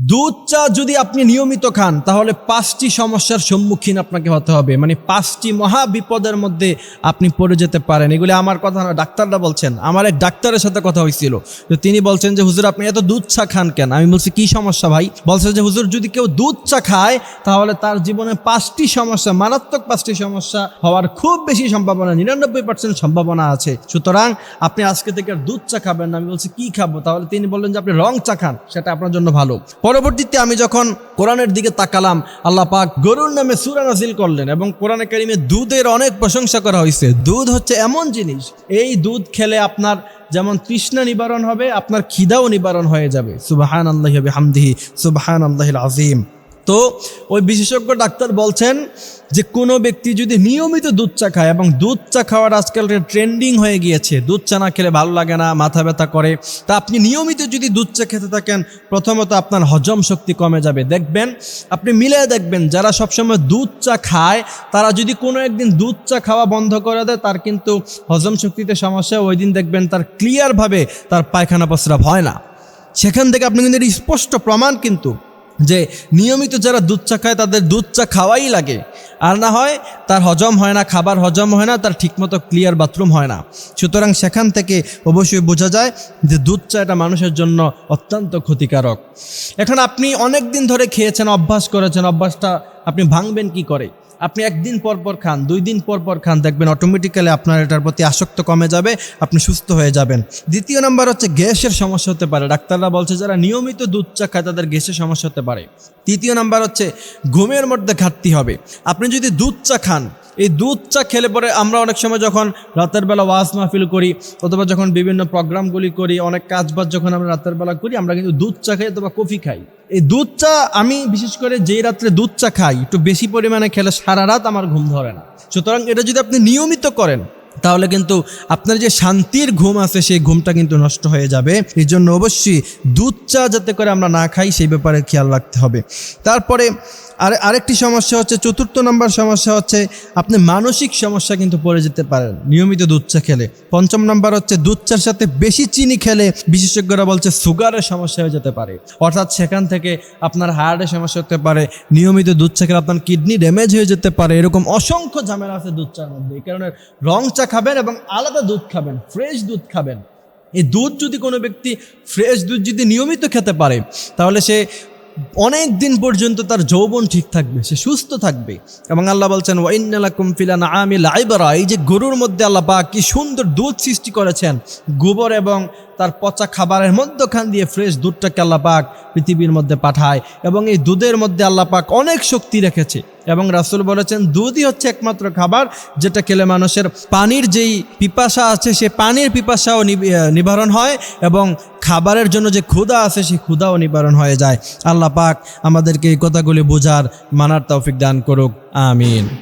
দুধ চা যদি আপনি নিয়মিত খান, তাহলে পাঁচটি সমস্যার সম্মুখীন আপনাকে হতে হবে। মানে পাঁচটি মহা বিপদের মধ্যে আপনি পড়ে যেতে পারেন। এগুলি আমার কথা না, ডাক্তাররা বলছেন। আমার এক ডাক্তারের সাথে কথা হয়েছিল। তো তিনি বলছেন যে, হুজুর, আপনি এত দুধ চা খান কেন? আমি বলছি, কি সমস্যা ভাই? বলছে যে, হুজুর, যদি কেউ দুধ চা খায়, তাহলে তার জীবনে পাঁচটি সমস্যা, মারাত্মক পাঁচটি সমস্যা হওয়ার খুব বেশি সম্ভাবনা, নিরানব্বই পার্সেন্ট সম্ভাবনা আছে। সুতরাং আপনি আজকে থেকে দুধ চা খাবেন না। আমি বলছি, কি খাব? তাহলে তিনি বললেন যে, আপনি রং চা খান, সেটা আপনার জন্য ভালো। পরবর্তীতে আমি যখন কোরআনের দিকে তাকালাম, আল্লাহ পাক গরুর নামে সুরা নাজিল করলেন এবং কোরআনে কারিমে দুধের অনেক প্রশংসা করা হয়েছে। দুধ হচ্ছে এমন জিনিস, এই দুধ খেলে আপনার যেমন তৃষ্ণা নিবারণ হবে, আপনার খিদাও নিবারণ হয়ে যাবে। সুবাহান আল্লাহ হামদিহি সুবাহান আল্লাহ আজিম তো ওই বিশেষজ্ঞ ডাক্তার বলছেন যে কোনো ব্যক্তি যদি নিয়মিত দুধ চা খায় এবং দুধ চা খাওয়ার আজকাল ট্রেন্ডিং হয়ে গিয়েছে, দুধ চা না খেলে ভালো লাগে না, মাথা ব্যথা করে, তা আপনি নিয়মিত যদি দুধ চা খেতে থাকেন, প্রথমত আপনার হজম শক্তি কমে যাবে। দেখবেন, আপনি মিলে দেখবেন যারা সবসময় দুধ চা খায়, তারা যদি কোনো একদিন দুধ চা খাওয়া বন্ধ করে দেয়, তার কিন্তু হজম শক্তিতে সমস্যা, ওই দিন দেখবেন তার ক্লিয়ারভাবে তার পায়খানা প্রস্রাব হয় না। সেখান থেকে আপনি কিন্তু স্পষ্ট প্রমাণ কিন্তু যে নিয়মিত যারা দুধ চা খায়, তাদের দুধ চা খাওয়াই লাগে। আর না হয় তার হজম হয় না, খাবার হজম হয় না, তার ঠিকমতো ক্লিয়ার বাথরুম হয় না। সুতরাং সেখান থেকে অবশ্যই বোঝা যায় যে দুধ চা এটা মানুষের জন্য অত্যন্ত ক্ষতিকারক। এখন আপনি অনেক দিন ধরে খেয়েছেন, অভ্যাস করেছেন, অভ্যাসটা আপনি ভাঙবেন কি করে? আপনি একদিন পর পর খান, দুই দিন পর পর খান, দেখবেন অটোমেটিক্যালি আপনার এটার প্রতি আসক্ত কমে যাবে, আপনি সুস্থ হয়ে যাবেন। দ্বিতীয় নাম্বার হচ্ছে গ্যাসের সমস্যা হতে পারে। ডাক্তাররা বলছে যারা নিয়মিত দুধ চা খায় তাদের গ্যাসের সমস্যা হতে পারে। তৃতীয় নাম্বার হচ্ছে ঘুমের মধ্যে ঘাটতি হবে। আপনি যদি দুধ চা খান এই দুধ চা খেলে পরে আমরা অনেক সময় যখন রাতের বেলা ওয়াজ মাহফিল করি, অথবা যখন বিভিন্ন প্রোগ্রামগুলি করি, অনেক কাজ বাজ যখন আমরা রাতের বেলা করি, আমরা কিন্তু দুধ চা খাই অথবা কফি খাই। এই দুধ চা, আমি বিশেষ করে যেই রাত্রে দুধ চা খাই, একটু বেশি পরিমাণে খেলে সারা রাত আমার ঘুম ধরে না। সুতরাং এটা যদি আপনি নিয়মিত করেন, তাহলে কিন্তু আপনার যে শান্তির ঘুম আছে, সেই ঘুমটা কিন্তু নষ্ট হয়ে যাবে। এই জন্য অবশ্যই দুধ চা যাতে করে আমরা না খাই, সেই ব্যাপারে খেয়াল রাখতে হবে। তারপরে আর আরেকটি সমস্যা হচ্ছে, চতুর্থ নম্বর সমস্যা হচ্ছে, আপনি মানসিক সমস্যা কিন্তু পড়ে যেতে পারেন। নিয়মিত দুধ চা খেলে। পঞ্চম নম্বর হচ্ছে, দুধ চার সাথে বেশি চিনি খেলে বিশেষজ্ঞরা বলছে, সুগারের সমস্যা হয়ে যেতে পারে। অর্থাৎ সেখান থেকে আপনার হার্টের সমস্যা হতে পারে। নিয়মিত দুধ চা খেলে আপনার কিডনি ড্যামেজ হয়ে যেতে পারে। এরকম অসংখ্য ঝামেলা আছে দুধ চার মধ্যে। এই কারণে রং চা খাবেন এবং আলাদা দুধ খাবেন, ফ্রেশ দুধ খাবেন। এই দুধ যদি কোনো ব্যক্তি, ফ্রেশ দুধ যদি নিয়মিত খেতে পারে, তাহলে সে অনেক দিন পর্যন্ত তার যৌবন ঠিক থাকবে, সে সুস্থ থাকবে। এবং আল্লাহ বলছেন ওয়াইনালাকুম ফিলান আমিল আইবারা এই যে গরুর মধ্যে আল্লাহ বা কি সুন্দর দুধ সৃষ্টি করেছেন, গোবর এবং তার পচা খাবারের মধ্যখান দিয়ে ফ্রেশ দুধটাকে আল্লাপাক পৃথিবীর মধ্যে পাঠায় এবং এই দুধের মধ্যে আল্লাহ পাক অনেক শক্তি রেখেছে। এবং রাসুল বলেছেন, দুধই হচ্ছে একমাত্র খাবার যেটা খেলে মানুষের পানির যেই পিপাসা আছে, সে পানির পিপাসাও নিব- নিবারণ হয় এবং খাবারের জন্য যে ক্ষুধা আছে সেই ক্ষুধাও নিবারণ হয়ে যায়। আল্লাহ পাক আমাদেরকে এই কথাগুলি বোঝার মানার তৌফিক দান করুক। আমিন।